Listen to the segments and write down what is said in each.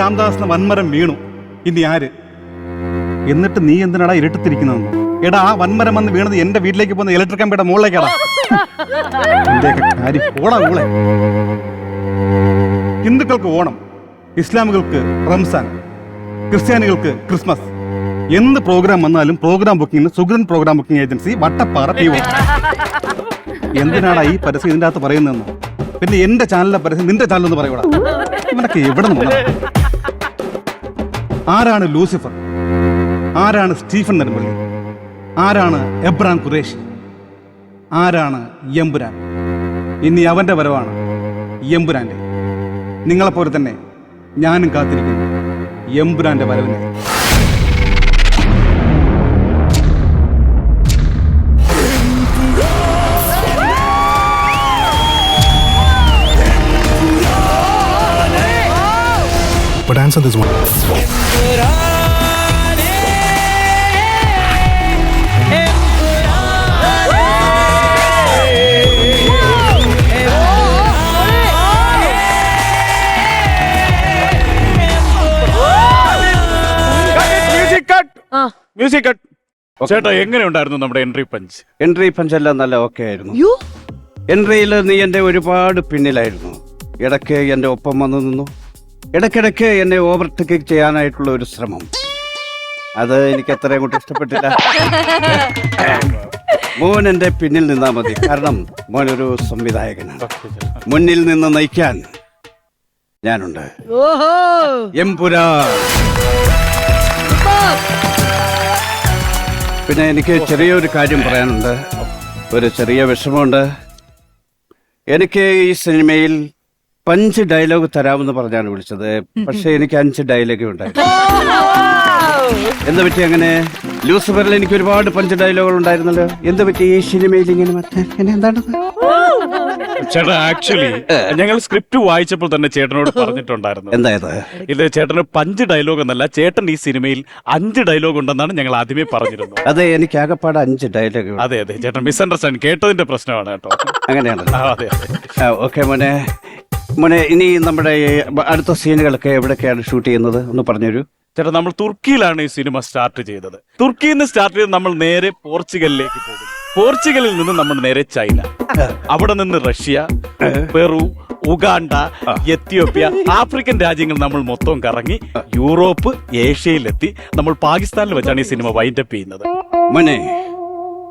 രാംദാസിന് വന്മരം വീണു. ഇനി ആര്? എന്നിട്ട് നീ എന്തിനാടാ ഇരട്ടത്തിരിക്കുന്നതെന്ന്? എടാ ആ വന്മരം വന്ന് വീണത് എന്റെ വീട്ടിലേക്ക് പോകുന്ന ഇലക്ട്രിക് കമ്പിയുടെ മുകളിലേക്കാടാ കാര്യം ഹിന്ദുക്കൾക്ക് ഓണം ഇസ്ലാമുകൾക്ക് റംസാൻ ക്രിസ്ത്യാനികൾക്ക് ക്രിസ്മസ്. എന്ത് പ്രോഗ്രാം വന്നാലും പ്രോഗ്രാം ബുക്കിംഗിന് സുഗ്രൻ program booking agency Vattappara P എന്തിനാടാ ഈ പരസ്യം ഇതിന്റെ അകത്ത് പറയുന്നതെന്ന്? പിന്നെ എന്റെ ചാനലിലെ പരസ്യം നിന്റെ ചാനലൊന്ന് പറയൂടാ ഇവനൊക്കെ എവിടെ നിന്ന് വന്നതാ? ആരാണ് ലൂസിഫർ? ആരാണ് സ്റ്റീഫൻ നെടുമ്പള്ളി ആരാണ് എബ്രാം ഖുറേഷി? ആരാണ് എമ്പുരാൻ? ഇനി അവന്റെ വരവാണ് എമ്പുരാന്റെ. നിങ്ങളെപ്പോലെ തന്നെ ഞാനും കാത്തിരിക്കുന്നു എമ്പുരാന്റെ വരവിനെ. Answer this one. Music cut ചേട്ടാ എങ്ങനെ ഉണ്ടായിരുന്നു നമ്മുടെ എൻട്രി പഞ്ച് എൻട്രി പഞ്ച് എല്ലാം നല്ല ഓക്കെ ആയിരുന്നു. എൻട്രിയിൽ നീ എന്റെ ഒരുപാട് പിന്നിലായിരുന്നു. ഇടയ്ക്ക് എന്റെ ഒപ്പം വന്നു നിന്നു. ഇടയ്ക്കിടയ്ക്ക് എന്നെ ഓവർടേക്ക് ചെയ്യാനായിട്ടുള്ള ഒരു ശ്രമം. അത് എനിക്ക് അത്ര അങ്ങോട്ട് ഇഷ്ടപ്പെട്ടില്ല. മോൻ എന്റെ പിന്നിൽ നിന്നാ മതി. കാരണം മോൻ ഒരു സംവിധായകനാണ്. മുന്നിൽ നിന്ന് നയിക്കാൻ ഞാനുണ്ട്. ഓഹോ. എംപുരാ പിന്നെ എനിക്ക് ചെറിയൊരു കാര്യം പറയാനുണ്ട്. ഒരു ചെറിയ വിഷമമുണ്ട്. എനിക്ക് ഈ സിനിമയിൽ പഞ്ച് ഡയലോഗ് തരാമെന്ന് പറഞ്ഞാണ് വിളിച്ചത്. പക്ഷെ എനിക്ക് അഞ്ച് ഡയലോഗ് ഉണ്ടായിരുന്നു എന്ത് പറ്റി അങ്ങനെ? ലൂസിഫറിൽ എനിക്ക് ഒരുപാട് പഞ്ച് ഡയലോഗുകൾ ഉണ്ടായിരുന്നല്ലോ. എന്താ പറ്റി ഈ സിനിമയിൽ ഇങ്ങനെ മറ്റേ എന്താണ് ചേട്ടാ ആക്ച്വലി ഞങ്ങൾ സ്ക്രിപ്റ്റ് വായിച്ചപ്പോൾ തന്നെ ചേട്ടനോട് പറഞ്ഞിട്ടുണ്ടായിരുന്നു. എന്തായത് ഇത്? ചേട്ടന് പഞ്ച് ഡയലോഗ് എന്നല്ല ചേട്ടൻ ഈ സിനിമയിൽ അഞ്ച് ഡയലോഗ് ഉണ്ടെന്നാണ് ഞങ്ങൾ ആദ്യമേ പറഞ്ഞിരുന്നത്. അതെ എനിക്ക് ആകെപ്പാടെ അഞ്ച് ഡയലോഗ് അതെ അതെ ചേട്ടൻ മിസ്അണ്ടർസ്റ്റാൻഡ് കേട്ടതിന്റെ പ്രശ്നമാണ് കേട്ടോ. അങ്ങനെയാണ്. അതെ അതെ. ഓക്കെ മോനെ. മോനെ ഇനി നമ്മുടെ അടുത്ത സീനുകളൊക്കെ എവിടെയൊക്കെയാണ് ഷൂട്ട് ചെയ്യുന്നത്? ഒന്ന് പറഞ്ഞുതരൂ. ചേട്ടാ നമ്മൾ തുർക്കിയിലാണ് ഈ സിനിമ സ്റ്റാർട്ട് ചെയ്തത്. തുർക്കിയിൽ നിന്ന് സ്റ്റാർട്ട് ചെയ്ത് നമ്മൾ നേരെ പോർച്ചുഗലിലേക്ക് പോകും പോർച്ചുഗലിൽ നിന്ന് നമ്മൾ നേരെ ചൈന. അവിടെ നിന്ന് Russia Peru Uganda Ethiopia African രാജ്യങ്ങൾ നമ്മൾ മൊത്തം കറങ്ങി യൂറോപ്പ് ഏഷ്യയിലെത്തി നമ്മൾ പാകിസ്ഥാനിൽ വെച്ചാണ് ഈ സിനിമ വൈൻഡപ്പ് ചെയ്യുന്നത്. മോനെ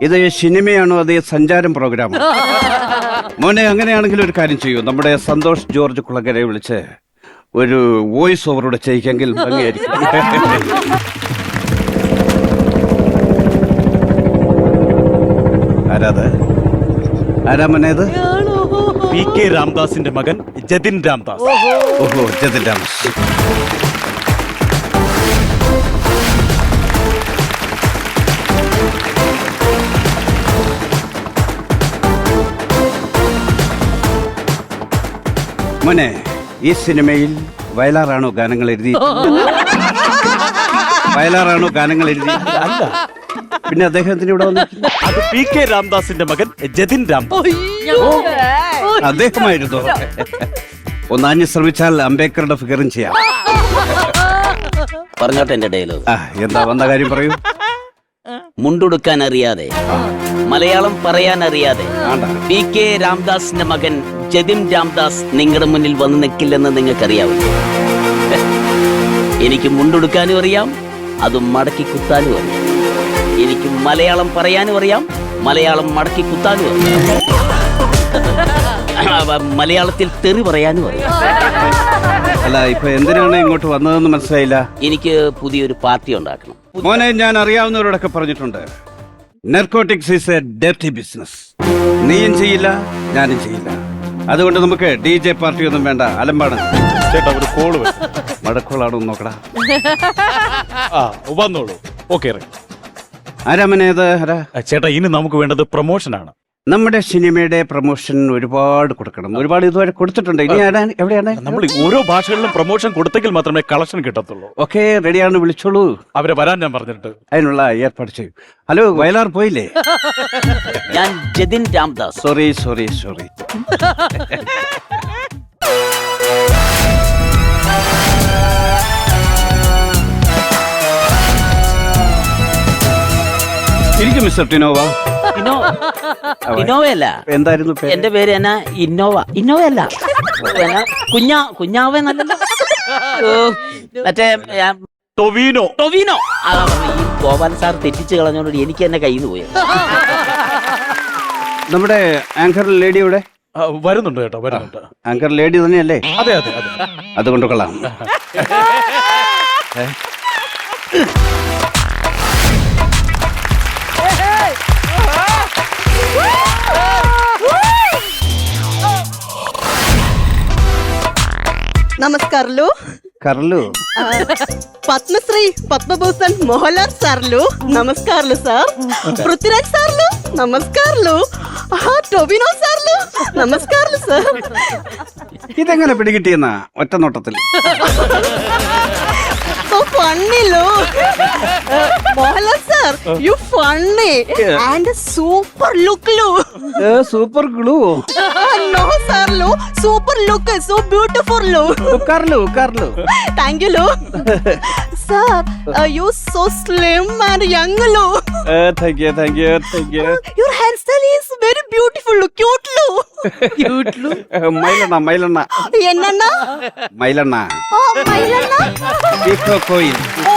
ഇത് സിനിമയാണോ അതേ സഞ്ചാരം പ്രോഗ്രാമോ മോനെ അങ്ങനെയാണെങ്കിൽ ഒരു കാര്യം ചെയ്യൂ. നമ്മുടെ സന്തോഷ് ജോർജ് കുളങ്കരെ വിളിച്ച് ഒരു വോയിസ് ഓവറോടെ ചെയ്യിക്കെങ്കിൽ ഭംഗിയായിരിക്കും. ആരാത്? പി കെ രാംദാസിന്റെ മകൻ ജതിൻ രാംദാസ്. ഓഹോ ജതിൻ രാംദാസ്. മോനെ ഈ സിനിമയിൽ വയലാറാണോ ഗാനങ്ങൾ എഴുതി വയലാറാണോ ഗാനങ്ങൾ എഴുതി അല്ല. പിന്നെ അദ്ദേഹത്തിന് ഇവിടെ വന്നു അത് പി കെ രാംദാസിന്റെ മകൻ ജതിൻ രാം. അദ്ദേഹമായിരുന്നു ഒന്നാഞ്ഞ് ശ്രമിച്ചാൽ അംബേദ്കറുടെ ഫിഗറും ചെയ്യാം. പറഞ്ഞോട്ടെ എന്റെ ഡയലോഗ് ആ എന്താ വന്ന കാര്യം പറയൂ? മുണ്ടുടുക്കാൻ അറിയാതെ മലയാളം പറയാൻ അറിയാതെ ആണ്ടാ. പി കെ രാംദാസിന്റെ മകൻ ജതിൻ രാംദാസ് നിങ്ങളുടെ മുന്നിൽ വന്ന് നിൽക്കില്ലെന്ന് നിങ്ങൾക്കറിയാവും എനിക്ക് മുണ്ടെടുക്കാനും അറിയാം അത് മടക്കി കുത്താനും അറിയാം. എനിക്ക് മലയാളം പറയാനും അറിയാം മലയാളം മടക്കി കുത്താനും അറിയാം. മലയാളത്തിൽ തെറി പറയാനും അറിയാം. അല്ല ഇപ്പൊ എന്തിനാണ് ഇങ്ങോട്ട് വന്നതെന്ന് മനസ്സിലായില്ല? എനിക്ക് പുതിയൊരു പാർട്ടി ഉണ്ടാക്കണം. മോനെ ഞാൻ അറിയാവുന്നവരോടൊക്കെ പറഞ്ഞിട്ടുണ്ട്. Narcotics is a dirty business നീയും ചെയ്യില്ല ഞാനും ചെയ്യില്ല. അതുകൊണ്ട് നമുക്ക് ഡി ജെ പാർട്ടി ഒന്നും വേണ്ട. അലമ്പാണ്. ചേട്ടാ ഒരു കോൾ മടക്കോളാണോ നോക്കടാ. ആ വന്നോളൂ. ഓക്കെ ആരാമനേത് ആരാ ചേട്ടാ ഇനി നമുക്ക് വേണ്ടത് പ്രൊമോഷനാണ്. നമ്മുടെ സിനിമയുടെ പ്രൊമോഷൻ ഒരുപാട് കൊടുക്കണം. ഒരുപാട് ഇതുവരെ കൊടുത്തിട്ടുണ്ട്. ഇനി ആരാണ്? എവിടെയാണ്? നമ്മൾ ഓരോ ഭാഷകളിലും പ്രൊമോഷൻ കൊടുത്തെങ്കിൽ മാത്രമേ കളക്ഷൻ കിട്ടത്തുള്ളൂ. ഓക്കെ റെഡിയാണ് വിളിച്ചോളൂ. അവരെ വരാൻ ഞാൻ പറഞ്ഞിട്ട്. അതിനുള്ള ഏർപ്പാട് ചെയ്യും. ഹലോ വയലാർ പോയില്ലേ? ഞാൻ Jatin Ramdas. Sorry sorry sorry ശരിക്കും മിസ്റ്റർ ടിനോവ. ഇന്നോവയല്ല. എന്തായിരുന്നു പേര്? എന്റെ പേര് എന്നാ ഇന്നോവ. ഇന്നോവ അല്ല എന്നാ കുഞ്ഞാ കുഞ്ഞാവ എന്നല്ലല്ലോ. മറ്റേ ടൊവീനോ. ടൊവീനോ. ഈ ഗോപാൽ സാർ തെറ്റിച്ച് കളഞ്ഞോണ്ട് എനിക്ക് എന്നെ കയ്യിൽ നിന്ന് പോയി. നമ്മുടെ ആങ്കർ ലേഡി ഇവിടെ? വരുന്നുണ്ട് കേട്ടോ വരുന്നുണ്ട്. ആങ്കർ ലേഡി തന്നെയല്ലേ? അതെ അതെ അതെ. അതുകൊണ്ട് കൊള്ളാം. నమస్కారాలు കർലു ఆ, పద్మశ్రీ పద్మభూషణ్ మోహన్లాల్ సార్లు నమస్కారాలు సార్ పృథ్వీరాజ్ సార్లు నమస్కారాలు ఆహా, టొబినో సార్లు నమస్కారాలు సార్ ഇതെങ്ങനെ പിടികിട്ടിയെന്ന ഒറ്റ നോട്ടത്തിൽ ഫണ്ണിലോ Mohanlal sir you funny and super look ലു സൂപ്പർ ഗ്ലൂ നോ സർ ലു സൂപ്പർ ലുക്ക് സോ ബ്യൂട്ടിഫുൾ ലു ഉക്കാർലു ഉക്കാർലു താങ്ക് യു ലു sir you so slim and young ലു thank you thank you thank crystal is very beautiful క్యూట్లు క్యూట్లు మైలన్న మైలన్న. ఎన్నన్నా? మైలన్న. ఓ మైలన్న? పీకో కోయిల్ ఓ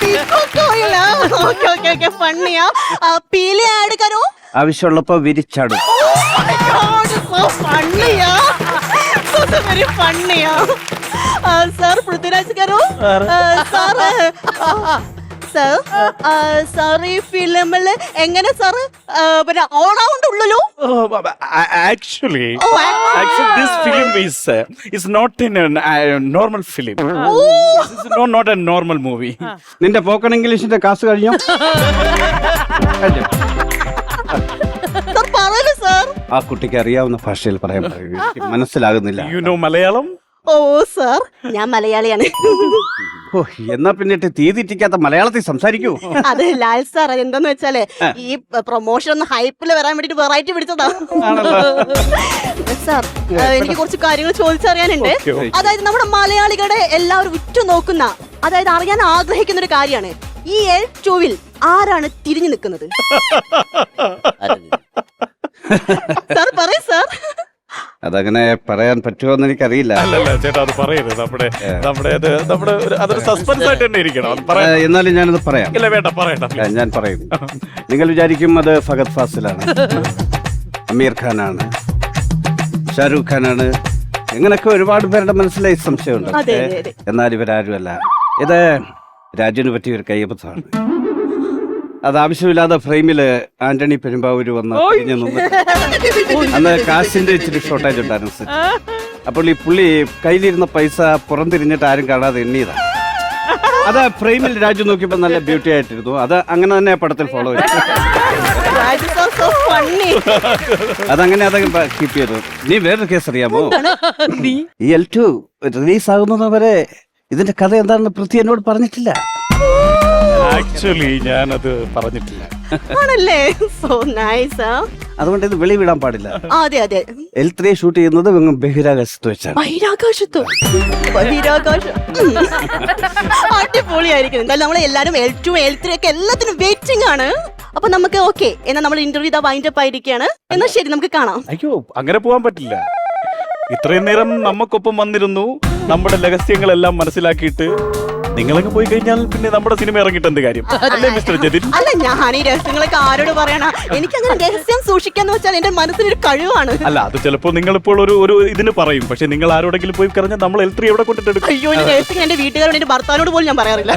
పీకో కోయిల్ ఓకే ఓకే ఓకే ఫన్నీయా ఆ. పీలి యాడ్ కరో. అవిషొళ్ళప విరిచాడు. సో ఫన్నీయా so very ఫన్నీయా sir Prithviraj garu. Sir. Sir sir sir ഈ ഫിലിമിൽ എങ്ങനെ സാർ പിന്നെ ഓണാവുണ്ടുള്ളല്ലോ actually actually Actually, film is is uh, is not in a uh, normal film. This is not, not a normal movie. നിന്റെ പോക്കൺ ഇംഗ്ലീഷിന്റെ കാസ് കഴിഞ്ഞു ആ കുട്ടിക്ക് അറിയാവുന്ന ഭാഷയിൽ പറയാൻ പറയൂ. മനസ്സിലാകുന്നില്ല you know Malayalam? Oh sir. ഞാൻ മലയാളിയാണ്. ഓ എന്നാ പിന്നിട്ട് തീ തെറ്റിക്കാത്ത മലയാളത്തിൽ സംസാരിക്കൂ. അത് ലാൽ സാർ എന്താന്ന് വെച്ചാൽ ഈ പ്രൊമോഷൻ ഒന്ന് ഹൈപ്പിൽ വരാൻ വേണ്ടിട്ട് വെറൈറ്റി പിടിച്ചതാ. സാർ എനിക്ക് കുറച്ച് കാര്യങ്ങൾ ചോദിച്ചറിയാനുണ്ട്. അതായത് നമ്മുടെ മലയാളികളുടെ എല്ലാവരും ഉറ്റു നോക്കുന്ന അതായത് അറിയാൻ ആഗ്രഹിക്കുന്ന ഒരു കാര്യമാണ്. ഈ എൽ ടൂവിൽ ആരാണ് തിരിഞ്ഞു നിൽക്കുന്നത്? സാർ പറയൂ സാർ. അതങ്ങനെ പറയാൻ പറ്റുമോ എന്ന് എനിക്കറിയില്ല. അല്ലല്ല ചേട്ടാ അത് പറയരുത്. നമ്മുടെ നമ്മുടെ അത് നമ്മുടെ ഒരു- അതൊരു സസ്പെൻസ് ആയിട്ട് തന്നെ ഇരിക്കണം. അത് എന്നാലും ഞാനത് പറയാം. ഇല്ല വേണ്ട പറയണ്ട. ഞാൻ പറയുന്നു നിങ്ങൾ വിചാരിക്കും അത് ഫഗത് ഫാസിലാണ്. അമീർ ഖാനാണ്. ഷാരൂഖ് ഖാനാണ്. ഇങ്ങനൊക്കെ ഒരുപാട് പേരുടെ മനസ്സിലായി സംശയമുണ്ട്. അതെ, അതെ, അതെ. എന്നാൽ ഇവരാരുമല്ല. ഇത് രാജ്യനെ പറ്റിയ ഒരു കയ്യബദ്ധമാണ് അത് ആവശ്യമില്ലാത്ത ഫ്രെയിമിൽ ആന്റണി പെരുമ്പാവൂര് വന്ന് തിരിഞ്ഞ് നിന്ന് അന്ന് കാശിന്റെ ഇച്ചിരി ഷോർട്ടേജ് ഉണ്ടായിരുന്നു സെറ്റ്. അപ്പോൾ ഈ പുള്ളി കയ്യിലിരുന്ന പൈസ പുറംതിരിഞ്ഞിട്ട് ആരും കാണാതെ എണ്ണിയതാണ് അത് ഫ്രെയിമിൽ രാജു നോക്കിയപ്പോ നല്ല ബ്യൂട്ടി ആയിട്ടിരുന്നു. അത് അങ്ങനെ തന്നെ ആ പടത്തിൽ ഫോളോ ചെയ്തു. ഫണ്ണി അതങ്ങനെ അത് കീപ്പ് ചെയ്തു. നീ വേറൊരു കേസ് അറിയാമോ? ഈ എൽ ടു റിലീസ് ആകുന്നവരെ ഇതിന്റെ കഥ എന്താണെന്ന് പൃഥ്വി എന്നോട് പറഞ്ഞിട്ടില്ല. ആക്ച്വലി ഞാനത് പറഞ്ഞിട്ടില്ല. ആണല്ലേ? സോ നൈസ് അതുകൊണ്ട് ഇത് വെളിവിടാൻ പാടില്ല. അതെ അതെ. എൽ ത്രീ ഷൂട്ട് ചെയ്യുന്നത് ബഹിരാകാശത്ത് വെച്ചാണ്. ബഹിരാകാശത്തോ? ബഹിരാകാശം. അടിപൊളിയായിരിക്കും എന്തായാലും നമ്മൾ എല്ലാരും എൽ ടു എൽ ത്രീ ഒക്കെ എല്ലാത്തിനും വെയിറ്റിംഗ് ആണ്. അപ്പൊ നമുക്ക് ഓക്കെ എന്നാ നമ്മൾ ഇന്റർവ്യൂ ഇതാ വൈൻഡ് അപ്പ് ആയിരിക്കാണ്. എന്നാ ശരി നമുക്ക് കാണാം. അയ്യോ അങ്ങനെ പോവാൻ പറ്റില്ല. ഇത്രയും നേരം നമുക്കൊപ്പം വന്നിരുന്നു. നമ്മുടെ രഹസ്യങ്ങളെല്ലാം മനസ്സിലാക്കിയിട്ട് നിങ്ങളങ്ങ് പോയി കഴിഞ്ഞാൽ പിന്നെ നമ്മുടെ സിനിമ ഇറങ്ങിയിട്ട് എന്ത് കാര്യം? അല്ലേ മിസ്റ്റർ ജതിൻ അല്ല ഞാൻ ഈ രഹസ്യങ്ങളൊക്കെ ആരോട് പറയണം? എനിക്ക് അങ്ങനെ രഹസ്യം സൂക്ഷിക്കാന്ന് വെച്ചാൽ എന്റെ മനസ്സിനൊരു കഴിവാണ്. അല്ല അത് ചിലപ്പോൾ നിങ്ങൾ ഇപ്പോൾ ഒരു ഒരു ഇതിന് പറയും. പക്ഷെ നിങ്ങൾ ആരോടെങ്കിലും പോയി കഴിഞ്ഞാൽ നമ്മൾ എൽ ത്രീ എവിടെ കൊണ്ടിട്ട് എടുക്കും അയ്യോ ഈ രഹസ്യം എന്റെ വീട്ടുകാരോട് എന്റെ ഭർത്താവിനോട് പോലും ഞാൻ പറയാറില്ല.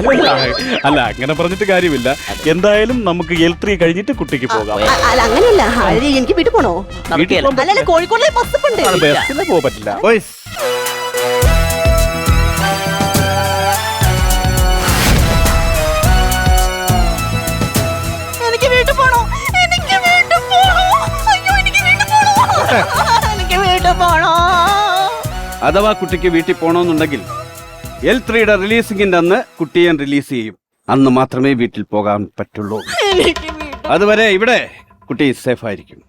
അല്ല അങ്ങനെ പറഞ്ഞിട്ട് കാര്യമില്ല. എന്തായാലും നമുക്ക് എൽ ത്രീ കഴിഞ്ഞിട്ട് കുട്ടിക്ക് പോകാം. അ- അല്ല അങ്ങനെയല്ല. അത് എനിക്ക് വീട്ടിൽ പോണോ? വീട്ടിൽ അല്ലല്ല കോഴിക്കോടിലെ ബസ് ഉണ്ട് ബസ്സിന് പോകാൻ പറ്റില്ല. ബോയ്സ് അഥവാ കുട്ടിക്ക് വീട്ടിൽ പോകണമെന്നുണ്ടെങ്കിൽ എൽ ത്രീയുടെ റിലീസിംഗിന്റെ അന്ന് കുട്ടിയെ റിലീസ് ചെയ്യും. അന്ന് മാത്രമേ വീട്ടിൽ പോകാൻ പറ്റുള്ളൂ. അതുവരെ ഇവിടെ കുട്ടി സേഫ് ആയിരിക്കും.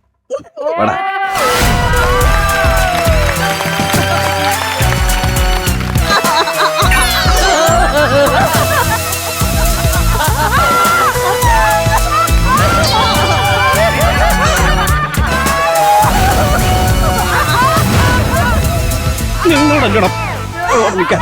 എന്നോടല്ലട ഓർമ്മിക്കാൻ.